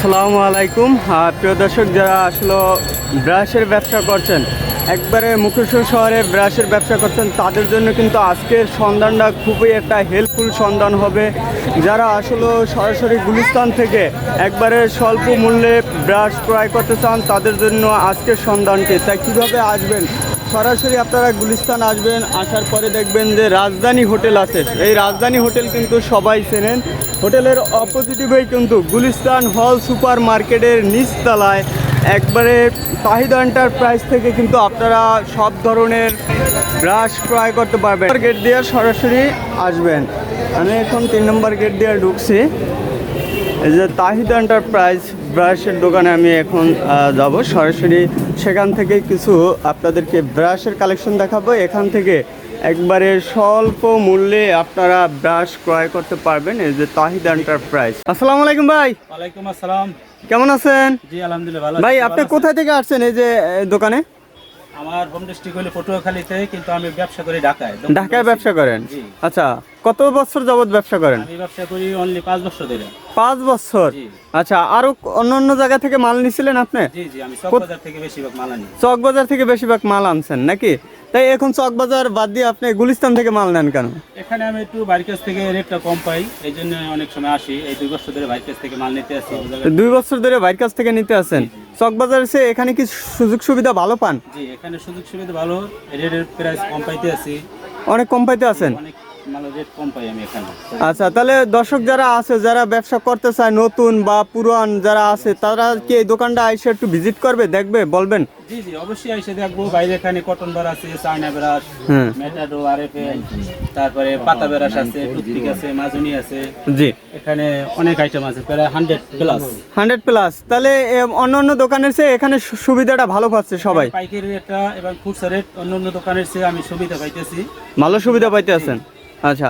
আসসালামু আলাইকুম। প্রিয় দর্শক, যারা আসলে ব্রাশের ব্যবসা করছেন, একবারে মুখেশ্বর শহরে ব্রাশের ব্যবসা করছেন, তাদের জন্য কিন্তু আজকের সন্ধানটা খুবই একটা হেল্পফুল সন্ধান হবে। যারা আসলে সরাসরি গুলিস্তান থেকে একবারে স্বল্প মূল্যে ব্রাশ ক্রয় করতে চান, তাদের জন্য আজকের সন্ধানটি। তাই কীভাবে আসবেন সরাসরি আপনারা গুলিস্তান আসবেন, আসার পরে দেখবেন যে রাজধানী হোটেল আছে। এই রাজধানী হোটেল কিন্তু সবাই চেনেন। হোটেলের অপোজিটিভেই কিন্তু গুলিস্তান হল সুপার মার্কেটের নিচতলায়। একবারে তাহিদ এন্টারপ্রাইজ থেকে কিন্তু আপনারা সব ধরনের ব্রাশ ক্রয় করতে পারবেন। গেট দিয়ে সরাসরি আসবেন। আমি এখন তিন নম্বর গেট দিয়ে ঢুকছি। এই যে তাহিদ এন্টারপ্রাইজ ব্রাশের দোকানে আমি এখন যাব। সরাসরি সেখান থেকে কিছু আপনাদেরকে ব্রাশের কালেকশন দেখাবো। এখান থেকে একবারে স্বল্প মূল্যে আপনারা ব্রাশ ক্রয় করতে পারবেন এই যে তাহিদ এন্টারপ্রাইজ আসসালামু আলাইকুম ভাই। ওয়ালাইকুম আসসালাম। কেমন আছেন? জি আলহামদুলিল্লাহ ভালো ভাই আপনি কোথা থেকে আসছেন এই যে দোকানে? আমার হোম ডিস্ট্রিক্ট হলো পটুয়াখালীতে কিন্তু আমি ব্যবসা করি ঢাকায়। ঢাকায় ব্যবসা করেন? আচ্ছা কত বছর যাবত ব্যবসা করেন? আমি ব্যবসা করি অনলি পাঁচ বছর ধরে। পাঁচ বছর? আচ্ছা আরও অন্য অন্য জায়গা থেকে মাল নিছিলেন আপনি? জি জি আমি চকবাজার থেকে বেশিরভাগ মাল আনি। চকবাজার থেকে বেশিরভাগ মাল আনছেন নাকি? তাই এখন চকবাজার বাদ দিয়ে আপনি গুলিস্তান থেকে মাল নেন কেন? এখানে আমি একটু কাছ থেকে রেটটা কম পাই এই জন্য অনেক সময় আসি। এই দুই বছর ধরে বাড়ির থেকে মাল নিতে আসি। দুই বছর ধরে কাছ থেকে নিতে আছেন চকবাজার সে এখানে কি সুযোগ সুবিধা ভালো পান? জি এখানে সুযোগ সুবিধা ভালো। রেটের প্রাইস কম পাইতে আছি। অনেক কম পাইতে আছেন? অনেক এখানে। আচ্ছা তাহলে দর্শক যারা আছে যারা ব্যবসা করতে চায় নতুন বা পুরান যারা আছে তারা কি এই দোকানটা আইসে একটু ভিজিট করবে দেখবে বলবেন? জি জি অবশ্যই এসে দেখব। বাইরে এখানে কটন বার আছে চায়না ব্রাশ মেটাডো আরএফএল তারপরে পাতা ব্রাশ আছে টুথপিক আছে মাজুনি আছে। জি। এখানে অনেক আইটেম আছে প্রায় হান্ড্রেড প্লাস হান্ড্রেড প্লাস তাহলে অন্য অন্য দোকানের চেয়ে এখানে সুবিধাটা ভালো পাচ্ছে সবাই। পাইকারি রেটটা এবং খুচরা রেট অন্য অন্য দোকানের চেয়ে আমি সুবিধা পাইতেছি। ভালো সুবিধা পাইতে আছেন আচ্ছা